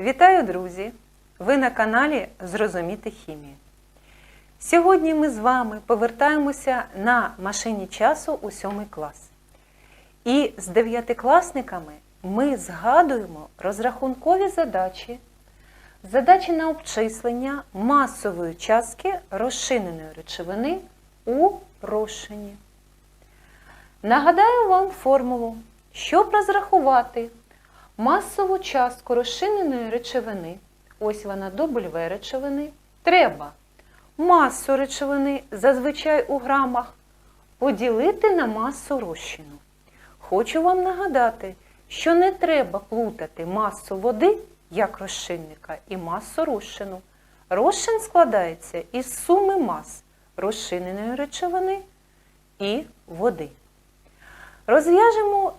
Вітаю, друзі! Ви на каналі Зрозуміти хімію. Сьогодні ми з вами повертаємося на машині часу у 7 клас. І з дев'ятикласниками ми згадуємо розрахункові задачі, задачі на обчислення масової частки розчиненої речовини у розчині. Нагадаю вам формулу, щоб розрахувати масову частку розчиненої речовини, ось вона W речовини, треба масу речовини, зазвичай у грамах, поділити на масу розчину. Хочу вам нагадати, що не треба плутати масу води як розчинника і масу розчину. Розчин складається із суми мас розчиненої речовини і води. Розв'яжемо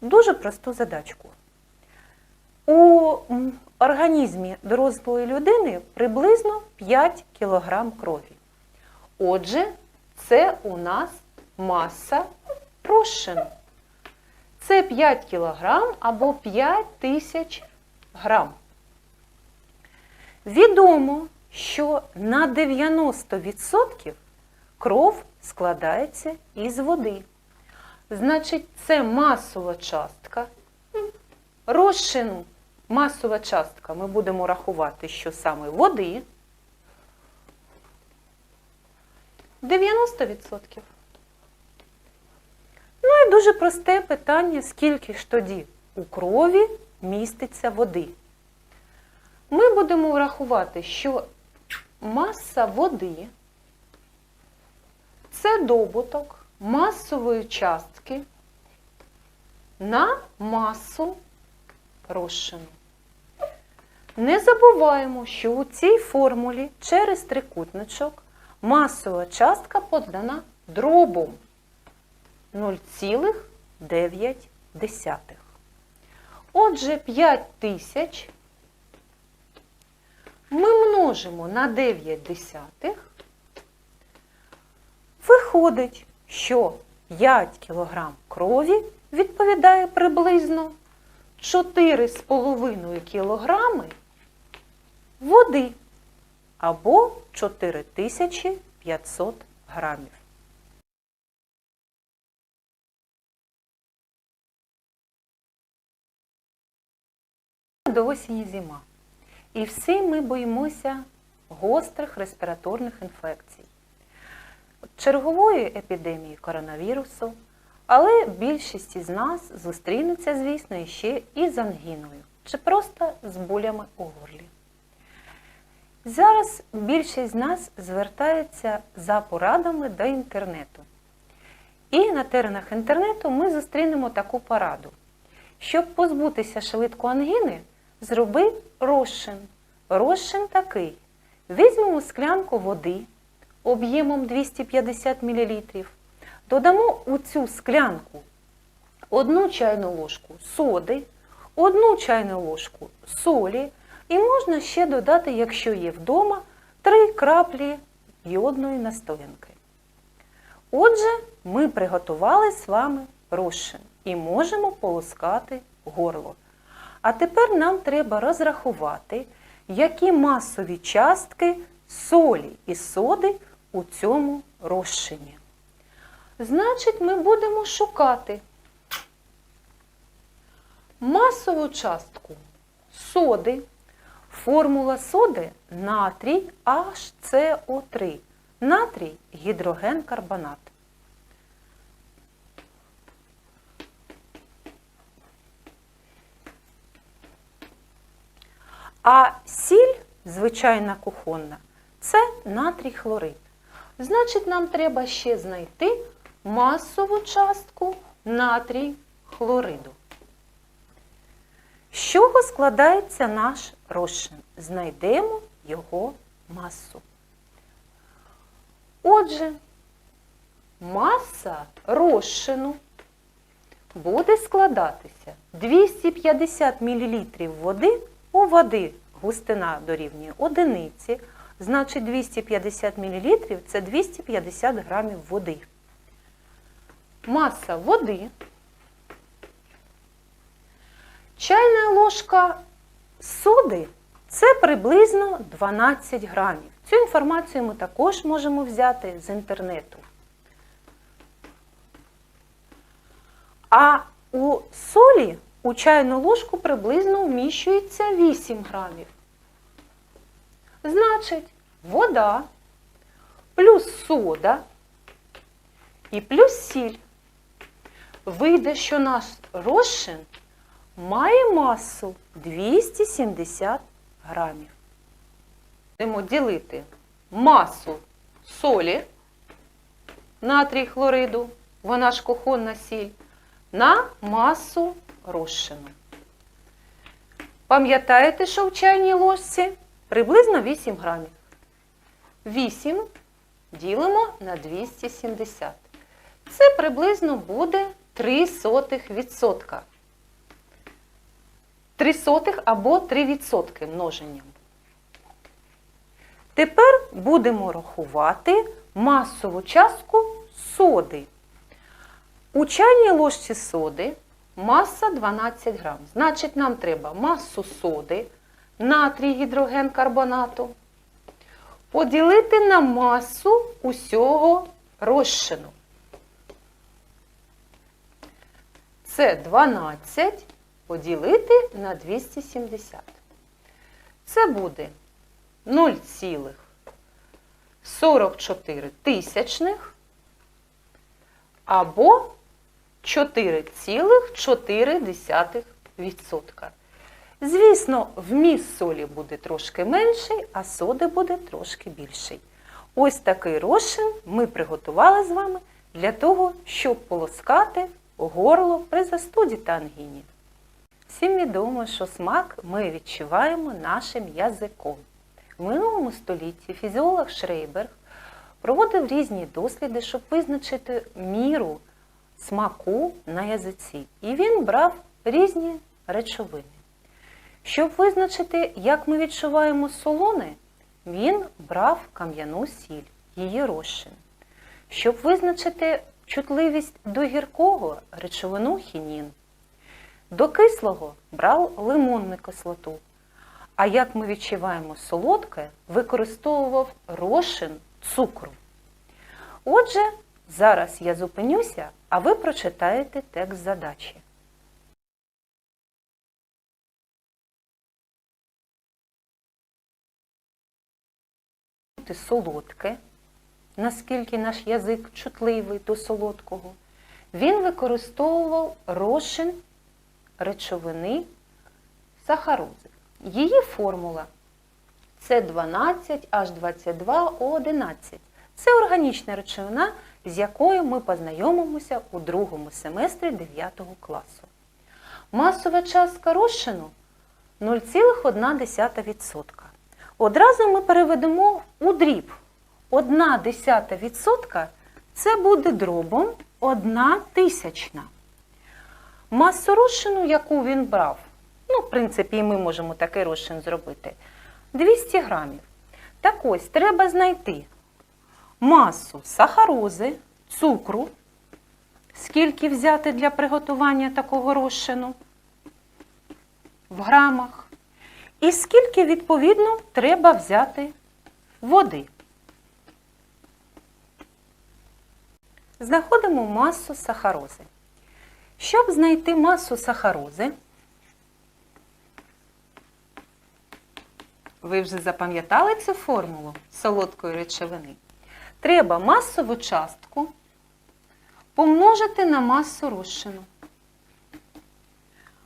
дуже просту задачку. У організмі дорослої людини приблизно 5 кг крові. Отже, це у нас маса розчину. Це 5 кг або 5 тисяч грам. Відомо, що на 90% кров складається із води. Значить, це масова частка. Розчину масова частка ми будемо рахувати, що саме води 90%. Ну і дуже просте питання, скільки ж тоді у крові міститься води. Ми будемо рахувати, що маса води це добуток масової частки на масу розчину. Не забуваємо, що у цій формулі через трикутничок масова частка подана дробом 0,9. Отже, 5 тисяч ми множимо на 9 десятих. Виходить, що 5 кг крові відповідає приблизно 4,5 кг води або 4500 грамів. До осені зима. І всі ми боїмося гострих респіраторних інфекцій, чергової епідемії коронавірусу, але більшість із нас зустрінеться, звісно, іще і з ангіною, чи просто з болями у горлі. Зараз більшість з нас звертається за порадами до інтернету. І на теренах інтернету ми зустрінемо таку пораду. Щоб позбутися швидко ангіни, зроби розчин. Розчин такий. Візьмемо склянку води об'ємом 250 мл, додамо у цю склянку одну чайну ложку соди, одну чайну ложку солі, і можна ще додати, якщо є вдома, 3 краплі йодної настоянки. Отже, ми приготували з вами розчин і можемо полоскати горло. А тепер нам треба розрахувати, які масові частки солі і соди у цьому розчині. Значить, ми будемо шукати масову частку соди. Формула соди натрій HCO3. Натрій гідрогенкарбонат. А сіль, звичайна кухонна, це натрій хлорид. Значить, нам треба ще знайти масову частку натрій хлориду. З чого складається наш розчин? Знайдемо його масу. Отже, маса розчину буде складатися 250 мл води у води густина дорівнює одиниці, значить 250 мл це 250 грамів води. Маса води. Чайна ложка соди це приблизно 12 грамів. Цю інформацію ми також можемо взяти з інтернету. А у солі у чайну ложку приблизно вміщується 8 грамів. Значить, вода плюс сода і плюс сіль. Вийде, що наш розчин має масу 270 грамів. Будемо ділити масу солі натрій хлориду, вона ж кухонна сіль, на масу розчину. Пам'ятаєте, що в чайній ложці приблизно 8 грамів. 8 ділимо на 270. Це приблизно буде 3 сотих відсотка. 3 сотих або 3 відсотки множенням. Тепер будемо рахувати масову частку соди. У чайній ложці соди маса 12 грам. Значить, нам треба масу соди, натрій гідроген карбонату, поділити на масу усього розчину. Це 12 поділити на 270. Це буде 0,44 тисячних або 4,4%. Звісно, вміст солі буде трошки менший, а соди буде трошки більший. Ось такий розчин ми приготували з вами для того, щоб полоскати горло при застуді та ангіні. Всім відомо, що смак ми відчуваємо нашим язиком. В минулому столітті фізіолог Шрейберг проводив різні досліди, щоб визначити міру смаку на язиці. І він брав різні речовини. Щоб визначити, як ми відчуваємо солоне, він брав кам'яну сіль, її розчин. Щоб визначити чутливість до гіркого речовину хінін. До кислого брав лимонну кислоту. А як ми відчуваємо солодке, використовував розчин цукру. Отже, зараз я зупинюся, а ви прочитаєте текст задачі. Солодке, наскільки наш язик чутливий до солодкого, він використовував розчин речовини сахарози. Її формула С12H22O11. Це органічна речовина, з якою ми познайомимося у другому семестрі 9 класу. Масова частка розчину 0,1%. Одразу ми переведемо у дріб. 1,1% це буде дробом 1 тисячна. Масу розчину, яку він брав, ну, в принципі, і ми можемо такий розчин зробити, 200 грамів. Так ось, треба знайти масу сахарози, цукру, скільки взяти для приготування такого розчину в грамах. І скільки, відповідно, треба взяти води. Знаходимо масу сахарози. Щоб знайти масу сахарози, ви вже запам'ятали цю формулу солодкої речовини. Треба масову частку помножити на масу розчину.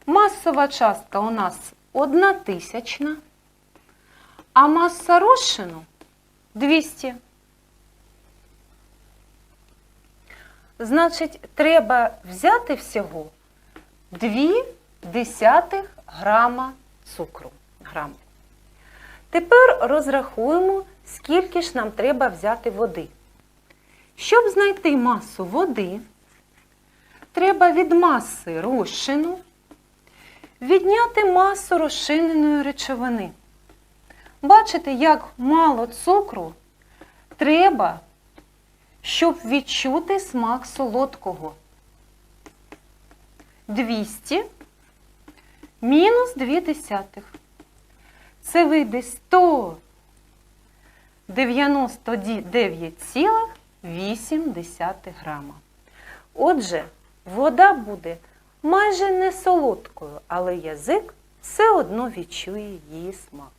Масова частка у нас 1 тисячна, а маса розчину 200. Значить, треба взяти всього 2 десятих грама цукру. Грам. Тепер розрахуємо, скільки ж нам треба взяти води. Щоб знайти масу води, треба від маси розчину відняти масу розчиненої речовини. Бачите, як мало цукру треба щоб відчути смак солодкого. 200 мінус 2 десятих. Це вийде 199,8 грама. Отже, вода буде майже не солодкою, але язик все одно відчує її смак.